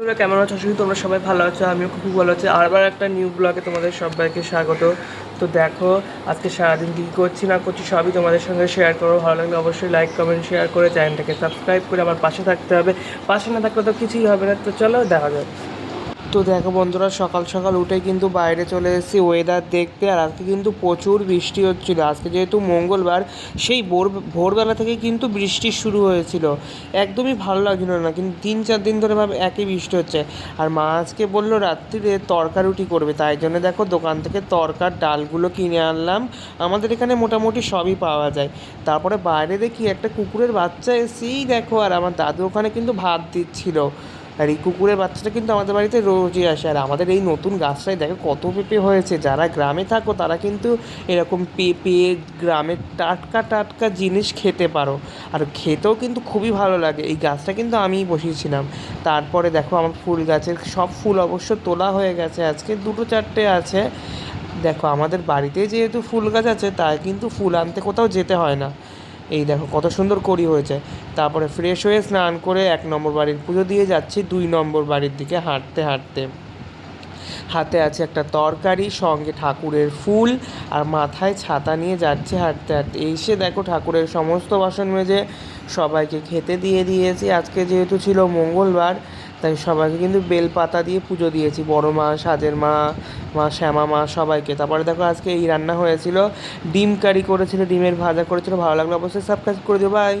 তোমরা কেমন আছো? শুধু তোমরা সবাই ভালো আছো, আমিও খুব ভালো আছি। আবার একটা নিউ ব্লগে তোমাদের সবাইকে স্বাগত। তো দেখো, আজকে সারাদিন কী করছি না করছি সবই তোমাদের সঙ্গে শেয়ার করো ভালো লাগলে অবশ্যই লাইক কমেন্ট শেয়ার করে চ্যানেলটাকে সাবস্ক্রাইব করে আমার পাশে থাকতে হবে। পাশে না থাকলে তো কিছুই হবে না। তো চলো, দেখা যাক। তো দেখো বন্ধুরা, সকাল সকাল উঠে কিন্তু বাইরে চলে এসেছি ওয়েদার দেখতে, আর আজকে কিন্তু প্রচুর বৃষ্টি হচ্ছিল। আজকে যেহেতু মঙ্গলবার, সেই ভোর, ভোরবেলা থেকে কিন্তু বৃষ্টি শুরু হয়েছিল। একদমই ভালো লাগছিল না, কিন্তু তিন চার দিন ধরে ভাবে একই বৃষ্টি হচ্ছে। আর মা আজকে বলল, রাত্রিরে তরকা রুটি করবে। তাই জন্য দেখো দোকান থেকে তরকার ডালগুলো কিনে আনলাম। আমাদের এখানে মোটামুটি সবই পাওয়া যায়। তারপরে বাইরে দেখি একটা কুকুরের বাচ্চা এসেই দেখো, আর আমার দাদু ওখানে কিন্তু ভাত দিচ্ছিল। আর এই কুকুরের বাচ্চাটা কিন্তু আমাদের বাড়িতে রোজই আসে। আর আমাদের এই নতুন গাছটায় দেখো কত পেঁপে হয়েছে। যারা গ্রামে থাকো, তারা কিন্তু এরকম পেঁপে গ্রামের টাটকা টাটকা জিনিস খেতে পারো। আর খেতেও কিন্তু খুবই ভালো লাগে। এই গাছটা কিন্তু আমিই বসিয়েছিলাম। তারপরে দেখো আমার ফুল গাছের সব ফুল অবশ্য তোলা হয়ে গেছে। আজকে দুটো চারটে আছে। দেখো আমাদের বাড়িতে যেহেতু ফুল গাছ আছে, তাই কিন্তু ফুল আনতে কোথাও যেতে হয় না। এই দেখো কত সুন্দর করি হয়েছে। তারপরে ফ্রেশ হয়ে স্নান করে এক নম্বর বাড়ির পুজো দিয়ে যাচ্ছি, দুই নম্বর বাড়ির দিকে হাঁটতে হাঁটতে। হাতে আছে একটা তরকারি, সঙ্গে ঠাকুরের ফুল আর মাথায় ছাতা নিয়ে যাচ্ছে হাঁটতে হাঁটতে। এসে দেখো ঠাকুরের সমস্ত বাসন মেজে সবাইকে খেতে দিয়ে দিয়েছি। আজকে যেহেতু ছিল মঙ্গলবার তাই সবাইকে কিন্তু বেল পাতা দিয়ে পুজো দিয়েছি। বড় মা, সাজের মা মা শ্যামা, মা সবাইকে। তারপরে দেখো আজকে এই রান্না হয়েছিল। ডিম কারি করেছিল, ডিমের ভাজা করেছিল। ভালো লাগল অবশ্যই সাবস্ক্রাইব করে দিও। বাই